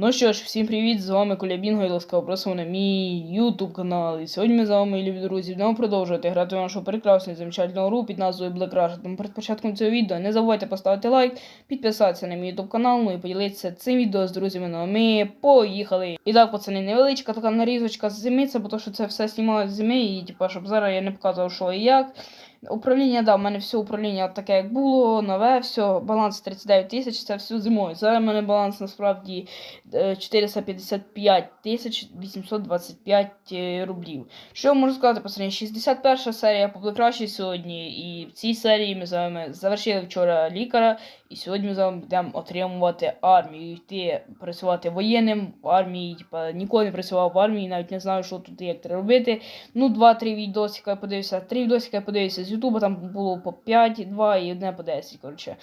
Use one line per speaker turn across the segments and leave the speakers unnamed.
Ну що ж, всім привіт! З вами Коля Бінго і ласкаво просимо на мій YouTube канал. І сьогодні ми з вами, любі друзі, будемо продовжувати грати в нашу прекрасну і замечательну гру під назвою Black Rush. Тому перед початком цього відео не забувайте поставити лайк, підписатися на мій YouTube канал, ну і поділитися цим відео з друзями. Ну а ми поїхали! І так, пацани, невеличка така нарізочка з зими, це бо що це все знімалось з зими, і типа, щоб зараз я не показував, що і як. Управління, да, в мене все управління таке, як було, нове, все, баланс 39 тисяч, це все зимою. Зараз в мене баланс насправді е, 455 тисяч 825 е, рублів. Що я можу сказати, пацани? 61 серія по Black сьогодні, і в цій серії ми з вами завершили вчора лікаря, і сьогодні ми з вами будемо отримувати армію, йти працювати воєнним в армії, типа ніколи не працював в армії, навіть не знаю, що тут і як треба робити. Ну, 2-3 відосика я подивився, 3 відосика я подивився з Ютуба, там було по 5, 2 і одне по 10. Коротше,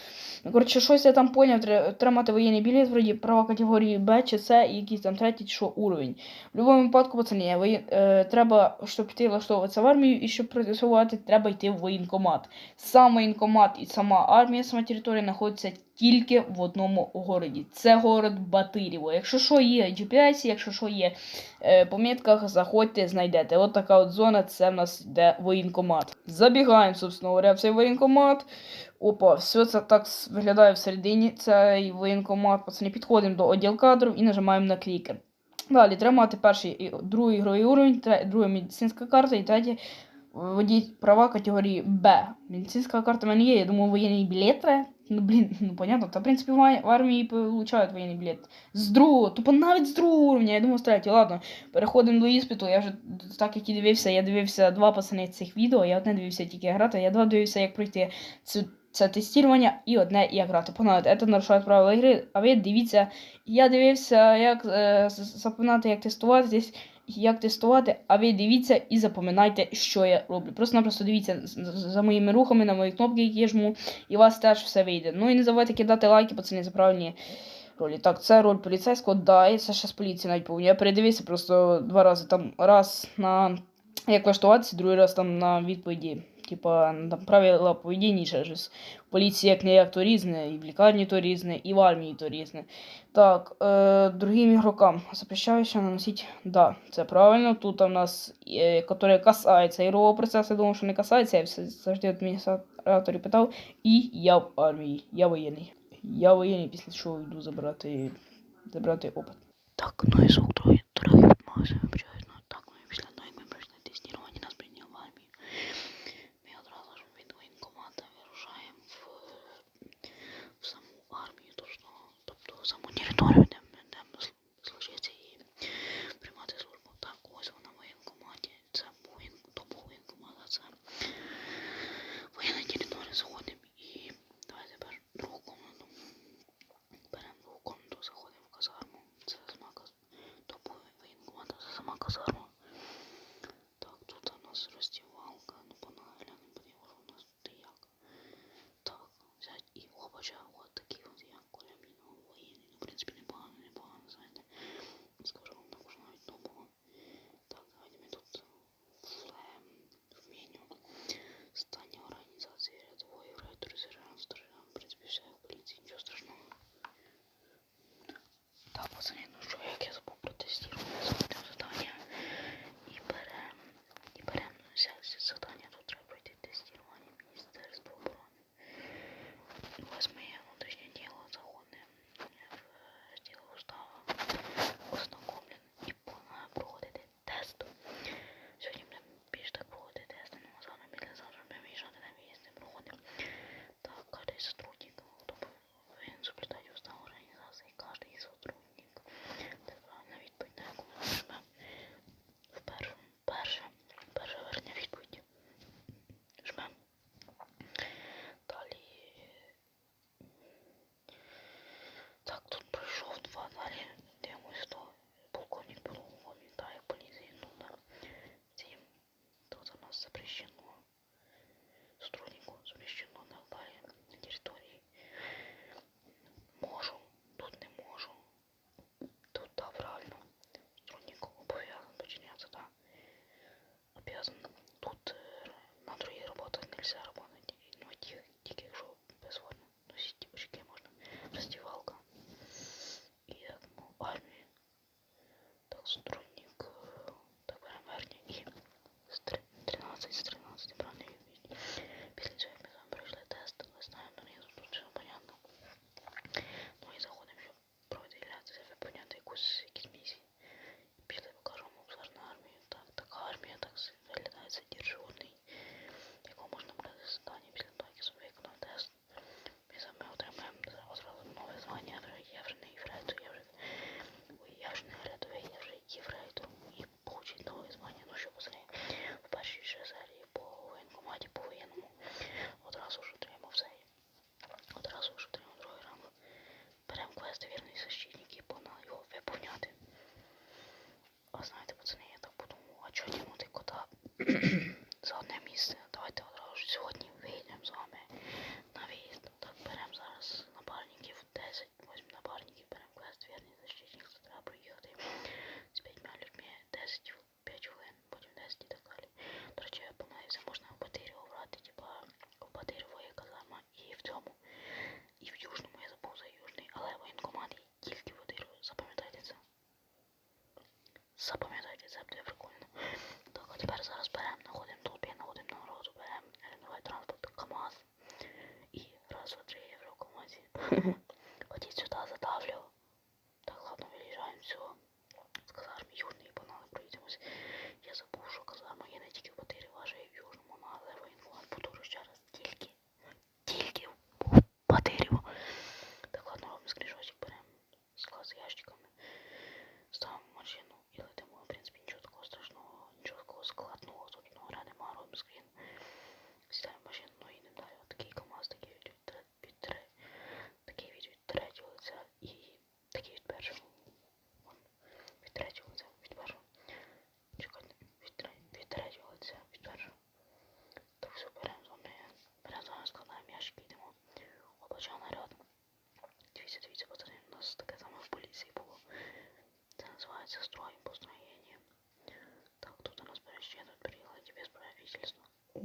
ну, коротше щось я там поняв, треба тримати воєнний білет, вроді права категорії Б чи С і якийсь там третій, що уровень. В будь-якому випадку, пацані, воє... е, треба, щоб піти влаштовуватися в армію і щоб працювати, треба йти в воєнкомат. Сам воєнкомат і сама армія, сама територія знаходяться тільки в одному городі. Це город Батирєво. Якщо що є GPS, якщо що є е, по заходьте, знайдете. От така от зона, це в нас йде воєнкомат. Забігаємо, собственно говоря, в цей воєнкомат. Опа, все це так виглядає всередині. Цей воєнкомат. Пацани, підходимо до відділ кадрів і нажимаємо на клікер. Далі треба мати перший і другий ігровий уровень, друга медицинська карта і третє водій права категорії Б. Медицинська карта в мене є, я думаю, воєнний білет треба. Ну, блін, ну понятно, та в принципі в армії получають воєнний білет. З другого, тупо навіть з другого уровня, я думаю, третього. Ладно, переходимо до іспиту. Я вже так як і дивився, я дивився два пацани цих відео, я одне дивився тільки грати, я два дивився, як пройти цю, це тестування і одне як грати. Погнали, це нарушає правила гри, а ви дивіться, я дивився, як е, з- як тестувати десь. Як тестувати, а ви дивіться і запам'ятайте, що я роблю. Просто-напросто дивіться за моїми рухами на мої кнопки, які я жму, і у вас теж все вийде. Ну і не забувайте кидати лайки, пацани, за правильні ролі. Так, це роль поліцейського, да, і це ще з поліції навіть повинні. Я передивився просто два рази. Там раз на як влаштуватися, другий раз там на відповіді. Типа там правила поведіння, ще. В поліції як не як то різне, і в лікарні то різне, і в армії то різне. Так, е, другим ігрокам запрещаюся наносить. Да, це правильно. Тут у нас, е, которое касається ігрового процесу, я думав, що не касається, я все завжди адміністраторів питав. І я в армії, я воєнний. Я воєнний, після чого йду забрати, забрати опит.
Так, ну і звук трохи, трохи відмовився, вибачаюсь, ну так, ну і після того, як ми пройшли тестування, нас прийняли в армію. Ми одразу ж від воєнкомата вирушаємо в, в саму армію, тобто, тобто в саму територію, де ми будемо сл- служити і приймати службу. Так, ось вона в воєнкоматі, це воєн, то був воєнкомат, а це воєнна територія, заходимо і давай тепер другу комнату. Беремо другу комнату, заходимо в казарму. Це сама каз... То був воєнкомат, а це сама казарма. Так, тут у нас роздівалка. Ну, погнали глянемо, подивимо, що у нас тут і як. Так, взять і опача, от такі от як колябіно воєнні, Ну, в принципі, непогано, непогано, знаєте. Скажу вам також навіть то. Так, давайте ми тут в, меню. Стання організації рядової рейдери, сержант, сержант, в принципі, все в поліції, нічого страшного. Так, пацани,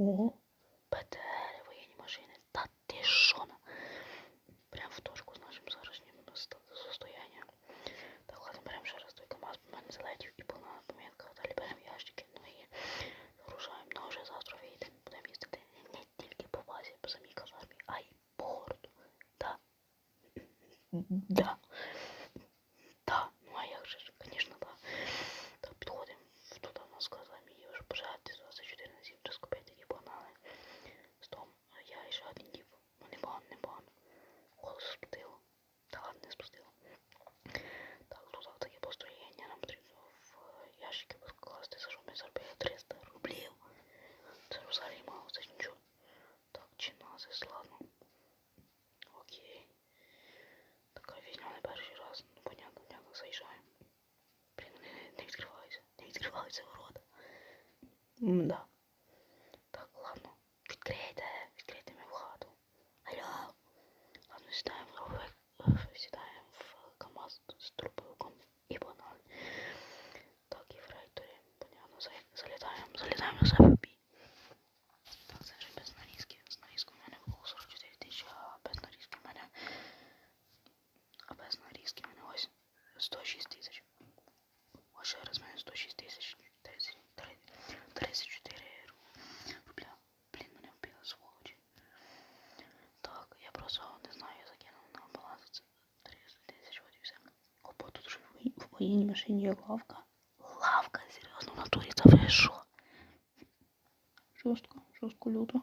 Ого. ПТР, воєнні машини. Та ти що? Прям в точку з нашим зараз состоянням. Так, ладно, беремо ще раз той КАМАЗ, бо мене залетів і повна помітка. Далі беремо ящики нові. Загружаємо, ну вже завтра виїдемо. Будемо їздити не тільки по базі, по самій казармі, а й по городу. Да. Да. 嗯呢 не лавка. Лавка, серйозно, в турі це вийшло. Жорстко, жорстко люто.